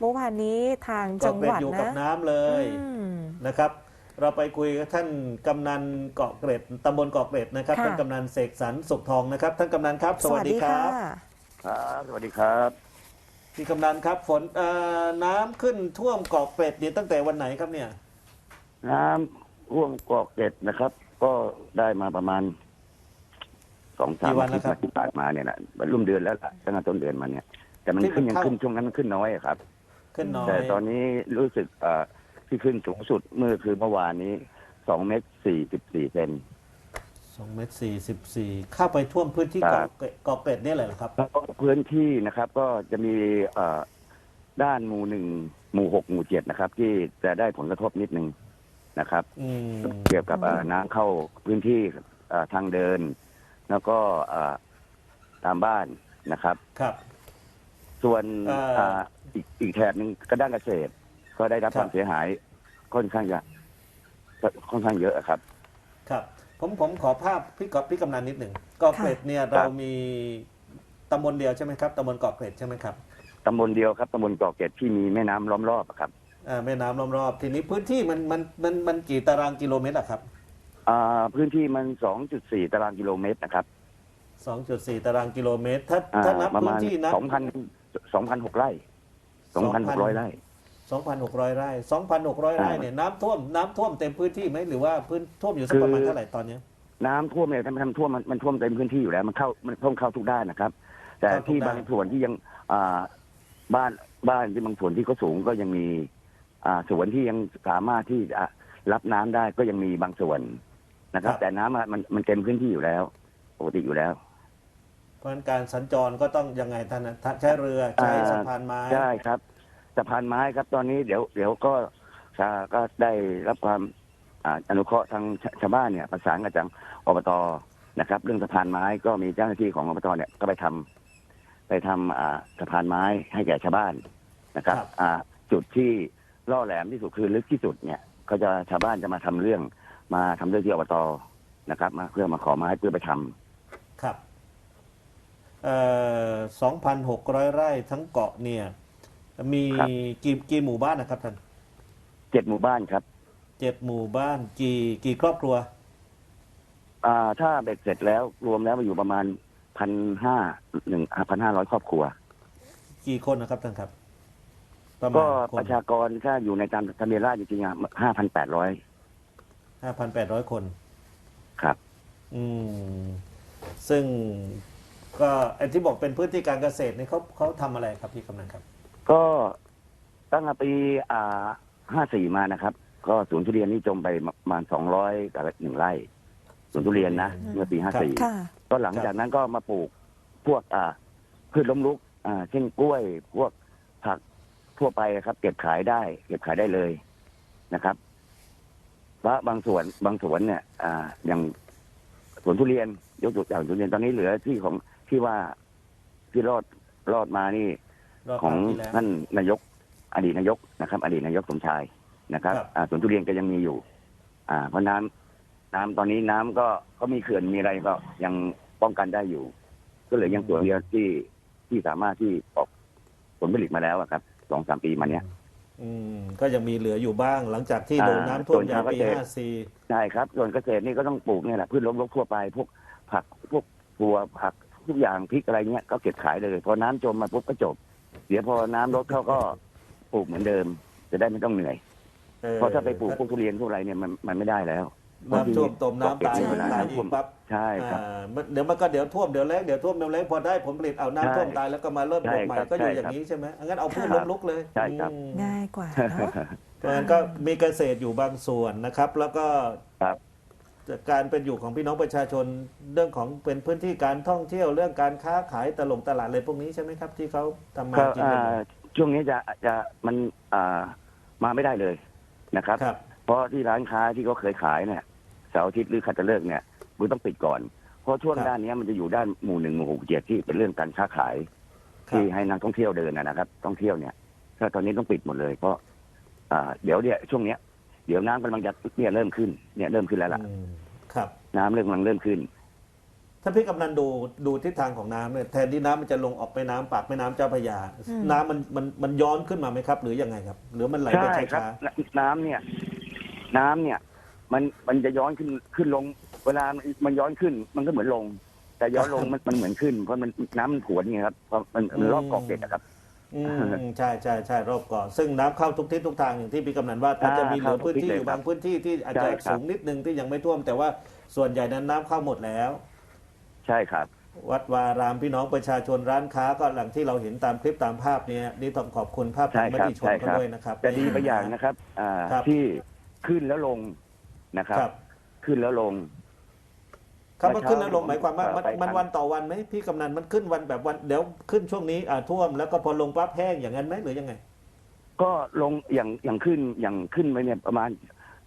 เมื่อวานนี้ทางก็จังเป็หนวัดอยู่กับนะน้ำเลยอืมนะครับ เราไปคุยกับท่านกำนันเกาะเกร็ดตำบลเกาะเกร็ดนะครับค่ะท่านกำนันเสกสรรสุขทองนะครับ ท่านกำนันครับ สวัสดีครับครับสวัสดีครับพี่กำนันครับฝนเอ่อน้ำขึ้นท่วมเกาะเกร็ดเนี่ยตั้งแต่วันไหนครับเนี่ย น้ำท่วมเกาะเกร็ดนะครับ ก็ได้มาประมาณสองสามอาทิตย์ที่ผ่านมาเนี่ยนะมันร่วมเดือนแล้วล่ะตั้งแต่ต้นเดือนมาเนี่ย แต่มันขึ้นยังขึ้นช่วงนั้นมันขึ้นน้อยอะครับ ขึ้นน้อย แต่ตอนนี้รู้สึกเอ่อที่ขึ้นสูงสุดเมื่อคือเมื่อวานนี้สองเมตรสี่สิบสี่เซน สองเมตรสี่สิบสี่เข้าไปท่วมพื้นที่ครัเกาะบ เกร็ดเกาะเกร็ดเนี่ยเลยเหรอครับ แล้วก็พื้นที่นะครับก็จะมีเอ่อด้านหมู่หนึ่งหมู่หกหมู่เจ็ดนะครับ ที่จะได้ผลกระทบนิดนึงนะครับ อืมเกี่ยวกับเอ่อน้ำเข้าพื้นที่เอ่อทางเดิน แล้วก็เอ่อตามบ้านนะครับ ครับ ส่วนเอ่ออ่า อีกอีกแถบหนึ่งก็ด้านเกษตร ก็ได้รับครับความเสียหายค่อนข้างจะค่อนข้างเยอะครับ ครับ ผมผมขอภาพพี่กอบพี่กำนันนิดหนึ่งเกาะเกร็ดเนี่ยเรามีตำบลเดียวใช่ไหมครับตำบลเกาะเกร็ดใช่ไหมครับตำบลเดียวครับตำบลเกาะเกร็ดที่มีแม่น้ำล้อมรอบอะครับอ่าแม่น้ำล้อมรอบทีนี้พื้นที่มันมันมันมันกี่ตารางกิโลเมตรอะครับอ่าพื้นที่มัน 2.4 ตารางกิโลเมตรนะครับ 2.4 ตารางกิโลเมตร ถ้าอ่าถ้านับประพื้มานณที่นับ2,000 2,600ไร่2,600ไร่2,600ไร่2,600ไร่เนี่ยน้ำท่วมน้ำท่วมเต็มพื้นที่ไหมหรือว่าพื้นท่วมอยู่สักประมาณคือเท่าไหร่ตอนเนี้ยน้ำท่วมเนี่ยท่านท่านท่วมมันมันท่วมเต็มพื้นที่อยู่แล้ว มันเข้ามันท่วมเข้าทุกด้านนะครับ แต่เข้าทุกที่ด้านบางส่วนที่ยังอ่าบ้านบ้านที่บางส่วนที่เขาสูงก็ยังมี อ่าสวนที่ยังสามารถที่จะรับน้ำได้ก็ยังมีบางส่วนนะครับ แต่น้ำอะมันมันเต็มพื้นที่อยู่แล้วปกติอยู่แล้ว เพราะฉะนั้นการสัญจรก็ต้องยังไงท่านนะท่านใช้เรือใช้อ่าสะพานไม้ใช่ครับสะพานไม้ครับตอนนี้เดี๋ยวเดี๋ยวก็ชาก็ได้รับความอ่าอนุเคราะห์ทางชชาวบ้านเนี่ยประสานกับทางอบตนะครับ เรื่องสะพานไม้ก็มีเจ้าหน้าที่ของอบตเนี่ยก็ไปทำไปทำอ่าสะพานไม้ให้แก่ชาวบ้านนะครับอ่าจุดที่ล่อแหลมที่สุดคือลึกที่สุดเนี่ยก็จะชาวบ้านจะมาทำเรื่องมาทำเรื่องที่อบตนะครับ มาเพื่อมาขอไม้เพื่อไปทำครับเอ่อ 2,600 ไร่ทั้งเกาะเนี่ย มีครับ กี่กี่หมู่บ้านนะครับท่านเจ็ดหมู่บ้านครับเจ็ดหมู่บ้านกี่กี่ครอบครัว อ่าถ้าเบ็ดเสร็จแล้วรวมแล้วมาอยู่ประมาณพันห้าหนึ่งพันห้าร้อยครอบครัว กี่คนนะครับท่านครับประมาก็ณคปนระชากรถ้าอยู่ในตามทะเบียนราษฎร์จริงๆอะห้าพันแปดร้อยห้าพันแปดร้อยคน ครับ อืม ซึ่ง ก็ไอ้ที่บอกเป็นพื้นที่การเกษตรเนี่ยเขาเขาทำอะไรครับพี่กำนันครับ ก็ตั้งแต่ปีอ่าห้าสี่มานะครับ ก็สวนทุเรียนนี่จมไปประมาณสองร้อยกับหนึ่งไร่สวนทุเรียนนะอืมเมื่อปีห้าสี่ค่ะ ก็หลังจากนั้นก็มาปลูกพวกอ่าพืชล้มลุก อ่า เช่นกล้วย พวกผักทั่วไปครับ เก็บขายได้ เก็บขายได้เลยนะครับเพราะบางส่วนบางสวนเนี่ย อ่าอย่างสวนทุเรียนยกตัวอย่างทุเรียนตอนนี้เหลือที่ของ ที่ว่าที่รอดรอดมานี่รอบของคราวที่แล้ว ท่านนายก อดีตนายกนะครับ อดีตนายกสมชายนะครับครับ อ่าสวนทุเรียนก็ยังมีอยู่ อ่า เพราะน้ำน้ำตอนนี้น้ำก็ก็มีเขื่อนมีอะไรก็ยังป้องกันได้อยู่ ก็เหลือยังส่วนเดียวที่ที่สามารถที่ออกผลผลิตมาแล้วอะครับสองสามปีมาเนี้ย อืมก็ยังมีเหลืออยู่บ้างหลังจากที่อ่าโดนน้ำท่วมส่วนใหญ่ชาวปีเกษตร ห้าสี่ใช่ครับส่วนเกษตรนี่ก็ต้องปลูกเนี่ยแหละพืชล้มลุกทั่วไปพวกผักพวกบัวผัก ทุกอย่างพริกอะไรเงี้ยก็เก็บขายเลย พอน้ำจมมาปุ๊บก็จบ เดี๋ยวพอน้ำลดเขาก็ปลูกเหมือนเดิม จะได้ไม่ต้องเหนื่อย เพราะถ้าไปปลูกพวกทุเรียนพวกอะไรเนี่ยมันมันไม่ได้แล้วน้ำท่วมต้มน้ำตายเก็บเวลาตายน้ำท่อีวมกปั๊บใช่ครับอ่ามันเดี๋ยวมันก็เดี๋ยวท่วมเดี๋ยวแล้งเดี๋ยวท่วมเดี๋ยวแล้งพอได้ผลผลิตเอาน้ำท่วมใช่ตายแล้วก็มาเริ่มปลูกใหม่ใช่ครับก็อยู่ใช่อย่างนี้ใช่ไหมงั้นเอาพืชครัล้บมลุกเลยใช่ครับอืมง่ายกว่าเนาะเพราะฉะนั้นก็มีเกษตรอยู่บางส่วนนะครับ แล้วก็ครับ การเป็นอยู่ของพี่น้องประชาชนเรื่องของเป็นพื้นที่การท่องเที่ยวเรื่องการค้าขายตลงตลาดอะไรพวกนี้ใช่ไหมครับ ที่เขาทำมาก็กินอ่ากันอยู่ ช่วงนี้จะจะมันอ่ามาไม่ได้เลยนะครับ ครับ เพราะที่ร้านค้าที่เขาเคยขายเนี่ยเสาร์อาทิตย์หรือคัตฤกษ์เนี่ยมันต้องปิดก่อน เพราะช่วงครับ ด้านเนี้ยมันจะอยู่ด้านหมู่หนึ่งหมู่หกเจ็ดที่เป็นเรื่องการค้าขาย ครัที่บ ให้นักท่องเที่ยวเดินนะนะครับท่องเที่ยวเนี่ยถ้าตอนนี้ต้องปิดหมดเลย เพราะอ่าเดี๋ยวเนี่ยช่วงเนี้ย เดี๋ยวน้ำกำลังจะเนี่ยเริ่มขึ้นเนี่ยเริ่มขึ้นแล้วล่ะ อืมครับ น้ำเริ่มกำลังเริ่มขึ้น ถ้าพี่กำนันดูดูทิศทางของน้ำเนี่ยแทนที่น้ำมันจะลงออกไปน้ำปากแม่น้ำเจ้าพระยา อืม น้ำมันมันมันย้อนขึ้นมาไหมครับ หรือยังไงครับ หรือมันไหลไปใช่ครับช้านน้ำเนี่ย น้ำเนี่ย มันมันจะย้อนขึ้นขึ้นลง เวลามันย้อนขึ้น มันก็เหมือนลง แต่ย้อนลงมันมันเหมือนขึ้นเพราะมันน้ำมันผวนไงครับเพราะมันมันรอบเกาะเกร็ดนะครับๆ อืมใช่ใช่ใช่รอบเกาะซึ่งน้ำเข้าทุกทิศทุกทางอย่างที่พี่กำนันว่าอาจจะมีเหลือพื้นที่อยู่บางพื้นที่ที่อาจจะใช่ครับสูงนิดนึงที่ยังไม่ท่วม แต่ว่าส่วนใหญ่นั้นน้ำเข้าหมดแล้ว ใช่ครับ วัดวารามพี่น้องประชาชนร้านค้าก็หลังที่เราเห็นตามคลิปตามภาพเนี่ยนี่ต้องขอบคุณภาพใช่ทางมครับติชนใช่ก็ครับด้วยนะครับแต่ดีไปอย่างนะครับอ่าครับที่ขึ้นแล้วลงนะครับครับขึ้นแล้วลง คำว่าขึ้นแล้วลงหมายความว่ามันไปมันทางวันต่อวันไหมพี่กำนันมันขึ้นวันแบบวันเดี๋ยวขึ้นช่วงนี้อ่าท่วมแล้วก็พอลงปั๊บแห้งอย่างนั้นไหมหรือยังไง ก็ลงอย่างอย่างขึ้นอย่างขึ้นไปเนี่ยประมาณ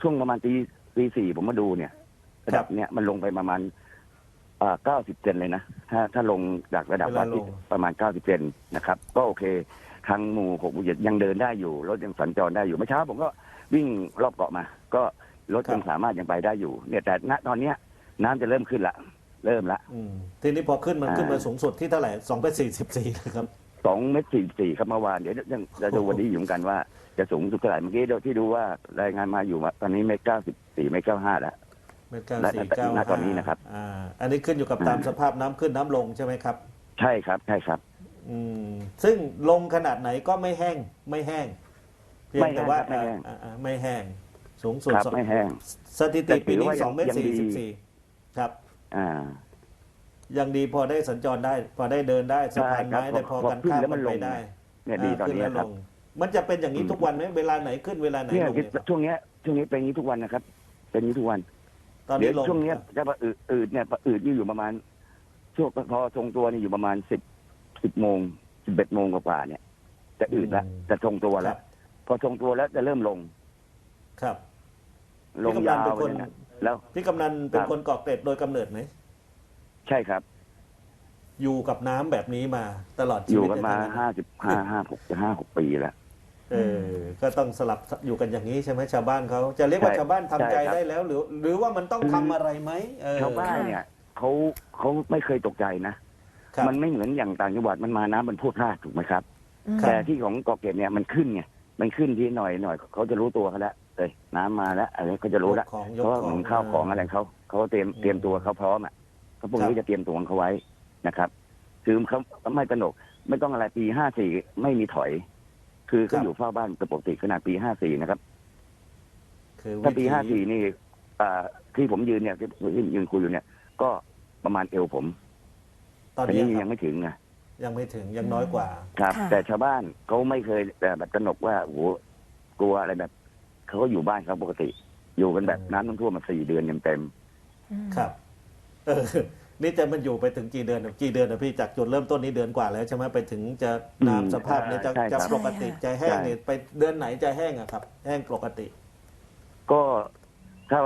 ช่วงประมาณตีตีสี่ผมมาดูเนี่ยระดับเนี่ยมันลงไปประมาณอ่าเก้าสิบเซนเลยนะ ถ้าถ้าลงจากระดับเวลาวัดที่ลงประมาณเก้าสิบเซนนะครับ ก็โอเค ทางหมู่หกหมู่เจ็ดยังเดินได้อยู่ รถยังสัญจรได้อยู่เมื่อเช้าผมก็วิ่งรอบเกาะมา ก็รถยังสามารถยังไปได้อยู่ เนี่ยแต่ณตอนเนี้ย น้ำจะเริ่มขึ้นละเริ่มละอืมทีนี้พอขึ้นมันอ่าขึ้นมาสูงสุดที่เท่าไหร่สองไปสี่สิบสี่ครับ สองเมตรสี่สี่ครับเมื่อวานเดี๋ยวยังจะดูวันนี้อยู่เหมือนกันว่าจะสูงสุดเท่าไหร่เมื่อกี้ที่ดูว่ารายงานมาอยู่ว่าตอนนี้เมตรเก้าสิบสี่เมตรเก้าห้าแล้วเมตรเก้าณสี่เก้าณตอนนี้นะครับ อ่า อันนี้ขึ้นอยู่กับตามอ่าสภาพน้ำขึ้นน้ำลงใช่ไหมครับ ใช่ครับใช่ครับ อืม ซึ่งลงขนาดไหนก็ไม่แห้งไม่แห้ง เพียงแต่ว่าไม่แห้ง อ่าอ่าไม่แห้ง สูงสุดครับสองไม่แห้ง สถิติปีนี้แต่ถือว่าสองเมตรยังสี่ดีสิบสี่ ครับ อ่ายังดีพอได้สัญจรได้ พอได้เดินได้สะพานใช่ครับไม้ได้พอพอกันขึ้นข้ามแล้วมัมันนไปลงได้เนี่ยดีตอนนี้ขึ้ครับแล้วลงมันจะเป็นอย่างนี้ทุกวันไหมเวลาไหนขึ้นเวลาไหนเนี่ยลงเนี่ยครับช่วงเนี้ยช่วงนี้เป็นอย่างนี้ทุกวันนะครับ เป็นอย่างนี้ทุกวันตอนเดี๋นี้ยวลงช่วงเนี้ยจะประอืดอืดเนี่ยประอืดนี่อยู่ประมาณช่วงพอทรงตัวนี่อยู่ประมาณสิบสิบโมงสิบเอ็ดโมงกว่าๆเนี่ยจะอืดละจะทรงตัวคแล้รัวบพอทรงตัวแล้วจะเริ่มลง ครับ ลงพี่กำนัยานเป็นวคนเลยนะแล้ว พี่กำนันเป็นครับ คนเกาะเกร็ดโดยกำเนิดไหม ใช่ครับ อยู่กับน้ำแบบนี้มาตลอดชีอยู่วิตกันมาเลยใช่ไหห้าสิบห้าห้าหกจะห้าหกปีแล้ว เออ ก็ต้องสลับอยู่กันอย่างนี้ใช่ไหมชาวบ้านเขาจะเรียกว่าใช่ชาวบ้านทำใจใช่ครับ ได้แล้วหรือ หรือว่ามันต้องทำอะไรไหมเออชาวบ้านเนี่ยเขาเขาไม่เคยตกใจนะ ครับ มันไม่เหมือนอย่างต่างจังหวัดมันมาน้ำมันพูดพลาดถูกไหมครับ อืมครับแต่ที่ของเกาะเกร็ดเนี่ยมันขึ้นไงมันขึ้นที่หน่อยหน่อยเขาจะรู้ตัวเขาแล้ว เอ้ยน้ำมาแล้วอะไรเขาจะรู้แล้วยกของยเพกราะว่าขเหอมืงอนข้าวของอะไรเขาเขาเตรียมอืมเตรียมตัวเขาพร้อมอะเขาพวกครันี้บจะเตรียมตัวของเขาไว้นะครับคือเขาไม่ตระหนก ไม่ต้องอะไรปีห้าสี่ไม่มีถอย คือครัเขาบอยู่เฝ้าบ้านปกติขนาดปีห้าสี่นะครับ คือถ้าปีวิธี ห้าสี่นี่อ่าที่ผมยืนเนี่ยที่ที่ยืนคุยอยู่เนี่ย ก็ประมาณเอวผมตอนแต่นี้นี่คยัรับงไม่ถึงไงยังไม่ถึงยังน้อยกว่า ครับ ค่ะ แต่ชาวบ้านเขาไม่เคยแต่แบบตระหนกว่าโอ้โหกลัวอะไรแบบ เขาก็อยู่บ้านเขาปกติ อยู่กันแบบอืมน้ำท่วมมาสี่เดือนเต็มอืมครับเออนี่จะมันอยู่ไปถึงกี่เดือนกี่เดือนนะพี่จากจุดเริ่มต้นนี้เดือนกว่าแล้วใช่ไหมไปถึงจะน้ำสภาพเนี่ยจะใช่คจะรับปกติจะแห้งเนี่ยไปเดือนไหนจะแห้งอะครับ แห้งปกติๆก็ถ้า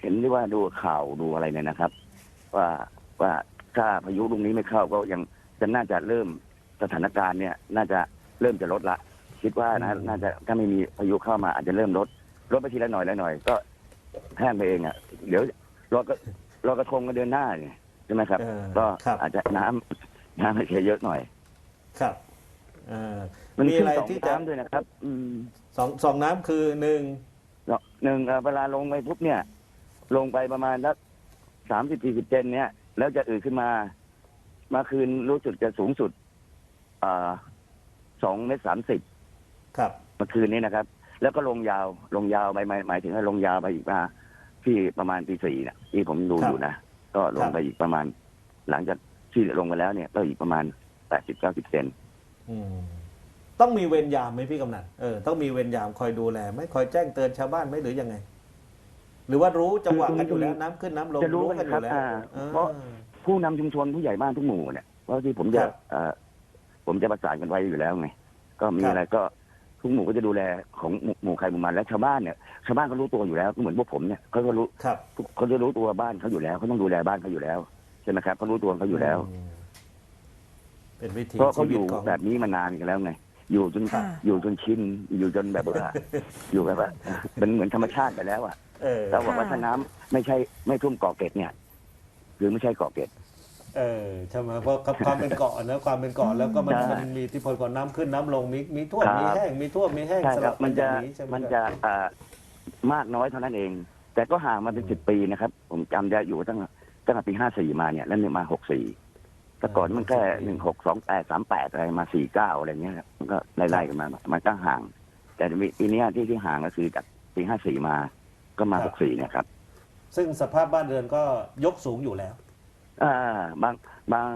เห็นได้ว่าดูข่าวดูอะไรเนี่ยนะครับ ว่าว่าถ้าพายุลูกนี้ไม่เข้าก็ยังจะน่าจะเริ่มสถานการณ์เนี่ย น่าจะเริ่มจะลดละ คิดว่านะอืมน่าจะถ้าไม่มีพายุเข้ามาอาจจะเริ่มลดลดไปทีละหน่อยละหน่อยก็แห้งไปเองอะ เดี๋ยวรอก็รอกระทงกันเดือนหน้าเนี่ยใช่ไหมครับ เออก็ครับ อาจจะน้ำน้ำอาจจะเยอะหน่อย ครับเออมันมีขึ้อะนไรสองที่จะน้ำด้วยนะครับ อืม สองสองน้ำคือหนึ่งหนึ่งเอ่อเวลาลงไปปุ๊บเนี่ย ลงไปประมาณสักสามสิบสี่สิบเซนเนี่ย แล้วจะอืดขึ้นมามาคืนรู้สึกจะสูงสุดอ่าสองเมตรสามสิบ ครับเมื่อคืนนี้นะครับ แล้วก็ลงยาวลงยาวไปหมายหมายถึงว่าลงยาวไปอีกมาที่ประมาณตีสี่นะที่ผมดูอยู่นะก็ลงไปอีกประมาณ หลังจากที่ลงไปแล้วเนี่ย ก็อีกประมาณแปดสิบเก้าสิบเซนอืมต้องมีเวรยามไหมพี่กำนันเออต้องมีเวรยามคอยดูแลไหม่คอยแจ้งเตือนชาวบ้านไหมหรือยังไง หรือว่ารู้จังหวะกันอยู่แล้วน้ำขึ้นน้ำลงจะรู้กันอครัยู่บแล้วอ่าออเพราะผู้นำชุมชนผู้ใหญ่บ้านทุกหมู่เนี่ยเพราะที่ผมจะครับเอ่อผมจะประสานกันไว้อยู่แล้วไงก็มีครับอะไรก็ ทุกหมู่ก็จะดูแลของหมู่หมู่ใครหมู่มันและชาวบ้านเนี่ยชาวบ้านก็รู้ตัวอยู่แล้วก็เหมือนพวกผมเนี่ยเขาก็รู้ครับเขาจะรู้ตัวบ้านเขาอยู่แล้วเขาต้องดูแลบ้านเขาอยู่แล้วใช่ไหมครับเขารู้ตัวเขาอยู่แล้วมเป็นวิธีเพราะเขาชีอวิตยู่ของ แบบนี้มานานกันแล้วไงอยู่จนค่ะ อยู่จนชินอยู่จนแบบว่า อยู่แบบว่าเป็นเหมือนธรรมชาติไปแล้วอะเออเราบอกว่าค่ะถ้าน้ำไม่ใช่ไม่ท่วมเกาะเกร็ดเนี่ยคือไม่ใช่เกาะเกร็ด เออใช่ไหมเพราะครับความเป็นเกาะนะความเป็นเกาะแล้วก็มันใช่ มันมีอิทธิพลของน้ำขึ้นน้ำลงมีมีท่วมครับมีแห้งมีท่วมมีแห้งใช่สคลัรับบมันจะอย่างใช่ไหมันครับจะอ่ามากน้อยเท่านั้นเอง แต่ก็ห่างมาเป็นสิบปีนะครับ ผมจำได้อยู่ตั้งตั้งแต่ปีห้าสี่มาเนี่ย แล้วเนี่ยมาหกสี่แต่ก่อนมันแค่หนึ่งหกสองแปดสามแปดอะไรมาสี่เก้าอะไรเงี้ยครับมันก็ไล่ๆกันมา มันก็ห่าง แต่ปีเนี้ยที่ที่ห่างก็คือจากปีห้าสี่มา ก็มาหกสี่เนี่ยครับ ซึ่งสภาพบ้านเรือนก็ยกสูงอยู่แล้ว อ่าบางบาง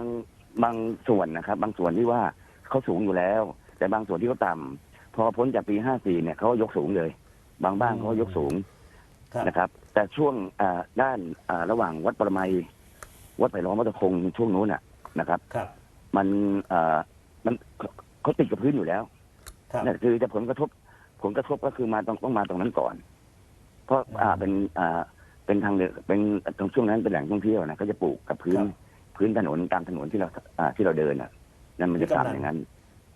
บางส่วนนะครับ บางส่วนที่ว่าเขาสูงอยู่แล้ว แต่บางส่วนที่เขาต่ำพอพ้นจากปีห้าสี่เนี่ยเขาก็ยกสูงเลย บางบ้านเขาก็ยกสูงครับ นะครับ แต่ช่วงอ่าด้านอ่าระหว่างวัดประไมยวัดไผ่ล้อมวัดตะคงช่วงนู้นน่ะนะครับ ครับมันอ่ามันเขาเขาติดกับพื้นอยู่แล้ว ครับ นั่นคือจะผลกระทบผลกระทบก็คือมาต้องต้องมาตรงนั้นก่อน เพราะอ่าเป็นอ่า เป็นทางเดินเป็นตรงช่วงนั้นเป็นแหล่งท่องเที่ยวนะก็จะปลูกกับพื้นครับ พื้นถนนตามถนนที่เราอ่าที่เราเดินอะนั่นมันจะที่กำลังทำอย่างนั้น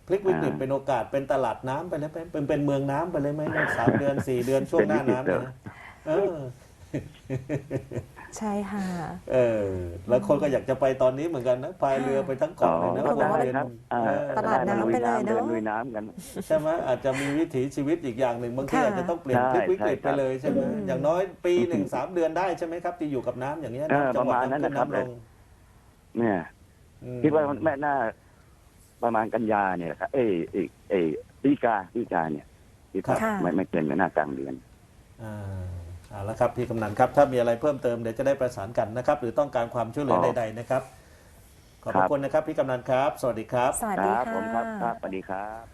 พลิกวิกฤตอ่าเป็นโอกาสเป็นตลาดน้ำไปเลยเป็นเป็นเป็นเมืองน้ำไปเลยไหมในสามเดือนสี่เดือนช่วงหน้าน้ำเนยนะเออ ใช่ค่ะ เออ แล้วคนก็อยากจะไปตอนนี้เหมือนกันนะพายเรือไปทั้งเกาะเลยนะอ๋อวนได้เวียนครับอ่าเออตลาดน้ำไปเลยเนอะดิลุยน้ำกันใช่ไหมอาจจะมีวิถีชีวิตอีกอย่างหนึ่งบางทีค่ะอาจจะต้องเปลี่ยนใช่พลิกวิกฤตใช่ไปครับเลยใช่ไหมอืมอย่างน้อยปีหนึ่งสามเดือนได้ใช่ไหมครับ ที่อยู่กับน้ำอย่างเงี้ยเออจังหวประมาณนั้นนะครับำขึ้ำลงเนี่ยอืมคิดว่าแม่น่าประมาณกันยาเนี่ยครับเอ้ยเอ้ยเอ้ยปีกาปีกาเนี่ยคิดว่าค่ะไม่ไม่เกินหน้ากลางเดือนอ่า เอาละครับพี่กำนันครับถ้ามีอะไรเพิ่มเติมเดี๋ยวจะได้ประสานกันนะครับ หรือต้องการความช่วยเหลืออ๋อใดๆนะครับ ขอบพครัระบคุณนะครับพี่กำนันครับ สวัสดีครับ สวัสคดีรับ ค่ะ ผมครับครับสวัสดีครับ